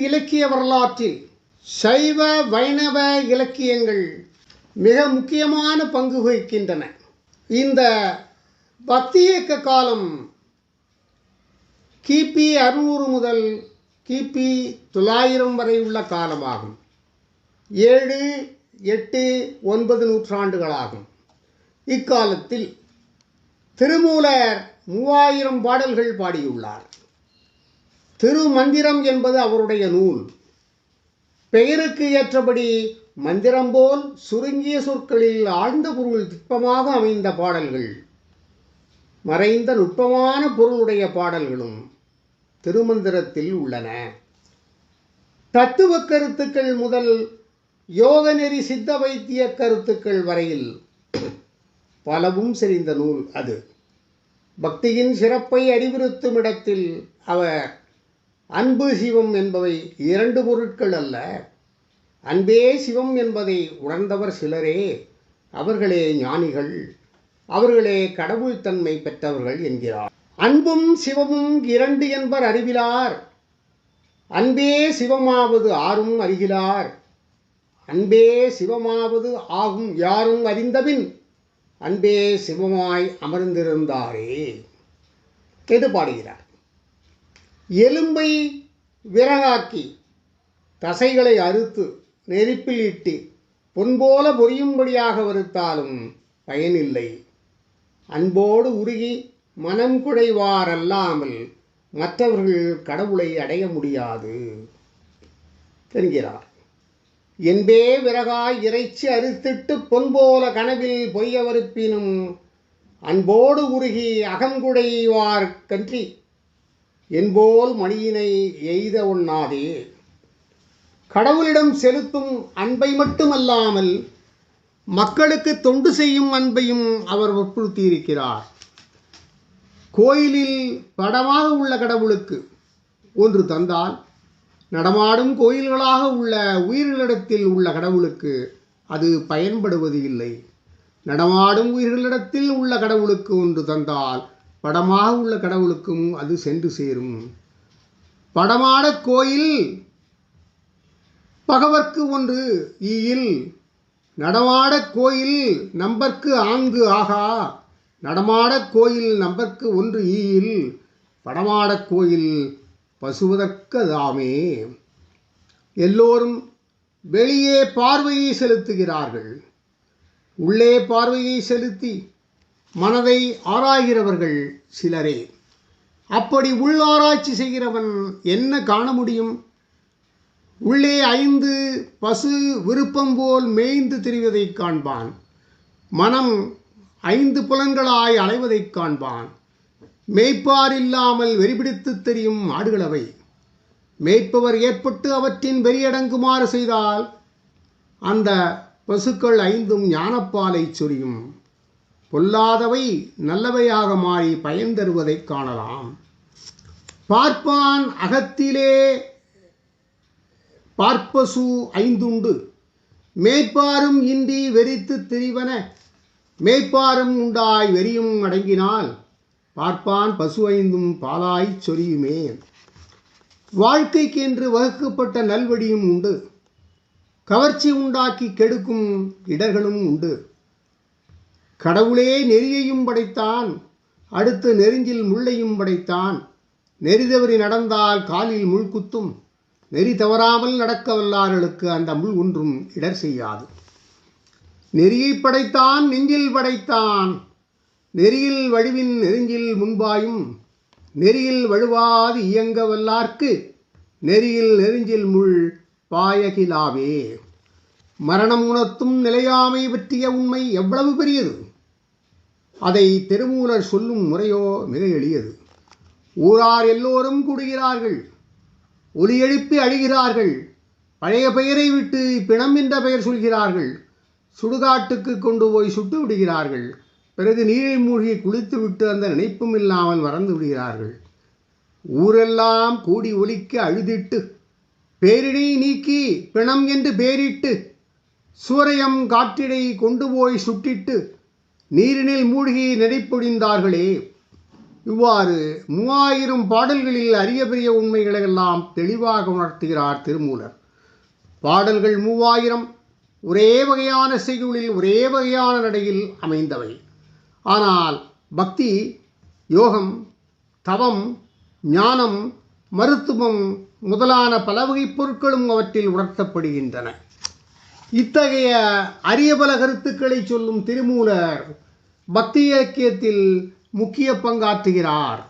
இலக்கிய வரலாற்றில் சைவ வைணவ இலக்கியங்கள் மிக முக்கியமான பங்கு வகிக்கின்றன. இந்த பக்தி இயக்க காலம் கிபி அறுநூறு முதல் கிபி தொள்ளாயிரம் வரை உள்ள காலமாகும். ஏழு எட்டு ஒன்பது நூற்றாண்டுகளாகும். இக்காலத்தில் திருமூலர் மூவாயிரம் பாடல்கள் பாடியுள்ளார். திருமந்திரம் என்பது அவருடைய நூல். பெயருக்கு ஏற்றபடி மந்திரம் போல் சுருங்கிய சொற்களில் ஆழ்ந்த பொருள் திட்பமாக அமைந்த பாடல்கள். மறைந்த நுட்பமான பொருளுடைய பாடல்களும் திருமந்திரத்தில் உள்ளன. தத்துவ கருத்துக்கள் முதல் யோக நெறி சித்த வைத்திய கருத்துக்கள் வரையில் பலவும் செறிந்த நூல் அது. பக்தியின் சிறப்பை அறிவுறுத்தும் இடத்தில் அவர் அன்பு சிவம் என்பவை இரண்டு பொருட்கள் அல்ல. அன்பே சிவம் என்பதை உணர்ந்தவர் சிலரே. அவர்களே ஞானிகள். அவர்களே கடவுள் தன்மை பெற்றவர்கள் என்கிறார். அன்பும் சிவமும் இரண்டு என்பர் அறிவிலார். அன்பே சிவமாவது ஆறும் அறிகிறார் அன்பே சிவமாவது ஆகும் யாரும் அறிந்தபின் அன்பே சிவமாய் அமர்ந்திருந்தாரே. என்று பாடுகிறார். எலும்பை விறகாக்கி தசைகளை அறுத்து நெருப்பில் இட்டு பொன்போல பொரியும்படியாக வருத்தாலும் பயனில்லை. அன்போடு உருகி மனம் குடைவாரல்லாமல் மற்றவர்கள் கடவுளை அடைய முடியாது. என்கிறார் என்பே விறகாய் இறைச்சி அறுத்திட்டு பொன்போல கனவில் பொய்யவருப்பினும் அன்போடு உருகி அகங்குடைவார் கன்றி என்போல் மணியினை எய்த ஒண்ணாதே கடவுளிடம் செலுத்தும் அன்பை மட்டுமல்லாமல் மக்களுக்கு தொண்டு செய்யும் அன்பையும் அவர் வற்புறுத்தியிருக்கிறார் கோயிலில் படமாக உள்ள கடவுளுக்கு ஒன்று தந்தால் நடமாடும் கோயில்களாக உள்ள உயிர்களிடத்தில் உள்ள கடவுளுக்கு அது பயன்படுவது இல்லை. நடமாடும் உயிர்களிடத்தில் உள்ள கடவுளுக்கு ஒன்று தந்தால் படமாக உள்ள கடவுளுக்கும் அது சென்று சேரும். படமான கோயில் பகவர்க்கு ஒன்று ஈயில். நடமாட கோயில் நம்பர்க்கு ஆங்கு ஆகா. நடமாட கோயில் நம்பர்க்கு ஒன்று ஈயில். படமாட கோயில் பசுவதற்கதாமே எல்லோரும் வெளியே பார்வையை செலுத்துகிறார்கள். உள்ளே பார்வையை செலுத்தி மனதை ஆராய்கிறவர்கள் சிலரே. அப்படி உள்ளாராய்ச்சி செய்கிறவன் என்ன காண முடியும்? உள்ளே ஐந்து பசு விருப்பம் போல் மேய்ந்து திரிவதைக் காண்பான். மனம் ஐந்து புலன்களாய் அலைவதைக் காண்பான். மேய்ப்பார் இல்லாமல் வெறிபிடித்து தெரியும் ஆடுகளவை மேய்ப்பவர் ஏற்பட்டு அவற்றின் வெறியடங்குமாறு செய்தால் அந்த பசுக்கள் ஐந்தும் ஞானப்பாலை சொரியும். பொல்லாதவை நல்லவையாக மாறி பயன் தருவதைக் காணலாம். பார்ப்பான் அகத்திலே பார்ப்பசு ஐந்துண்டு. மேய்ப்பாரும் இன்றி வெறித்து திரிவன மேய்ப்பாரும் உண்டாய் வெறியும் அடங்கினால் பார்ப்பான் பசு ஐந்தும் பாலாய்ச் சொரியுமே. வாழ்க்கைக்கென்று வகுக்கப்பட்ட நல்வழியும் உண்டு. கவர்ச்சி உண்டாக்கி கெடுக்கும் இடர்களும் உண்டு. கடவுளே நெறியையும் படைத்தான் அடுத்து நெருஞ்சில் முள்ளையும் படைத்தான். நெறி தவறி நடந்தால் காலில் முள் குத்தும் நெறி தவறாமல் நடக்க வல்லார்களுக்கு அந்த முள் ஒன்றும் இடர் செய்யாது. நெறியை படைத்தான் நெஞ்சில் படைத்தான். நெறியில் வழுவின் நெருஞ்சில் முன்பாயும் நெறியில் வழுவாது இயங்க வல்லார்க்கு நெறியில் நெருஞ்சில் முள் பாயகிலாவே. மரணம் உணர்த்தும் நிலையாமை பற்றிய உண்மை எவ்வளவு பெரியது? அதை தெருமூலர் சொல்லும் முறையோ மிக எளியது. ஊரார் எல்லோரும் கூடுகிறார்கள் ஒலி எழுப்பி அழிகிறார்கள் பழைய பெயரை விட்டு பிணம் என்ற பெயர் சொல்கிறார்கள் சுடுகாட்டுக்கு கொண்டு போய் சுட்டு விடுகிறார்கள் பிறகு நீரை மூழ்கி குளித்து விட்டு அந்த நினைப்பும் இல்லாமல் மறந்து விடுகிறார்கள். ஊரெல்லாம் கூடி ஒலிக்க அழுதிட்டு பேரிடை நீக்கி பிணம் என்று பேரிட்டு சூரையம் காற்றிடை கொண்டு போய் சுட்டிட்டு நீரினில் மூழ்கி நெறிப்பொழிந்தார்களே. இவ்வாறு மூவாயிரம் பாடல்களில் அரிய பெரிய உண்மைகளை எல்லாம் தெளிவாக உணர்த்துகிறார் திருமூலர். பாடல்கள் மூவாயிரம் ஒரே வகையான செய்யுளில் ஒரே வகையான நடையில் அமைந்தவை. ஆனால் பக்தி யோகம் தவம் ஞானம் மருத்துவம் முதலான பல வகைப் பொருட்களும் அவற்றில் உணர்த்தப்படுகின்றன. இத்தகைய அரிய பல கருத்துக்களை சொல்லும் திருமூலர் பக்தி இலக்கியத்தில் முக்கிய பங்காற்றுகிறார்.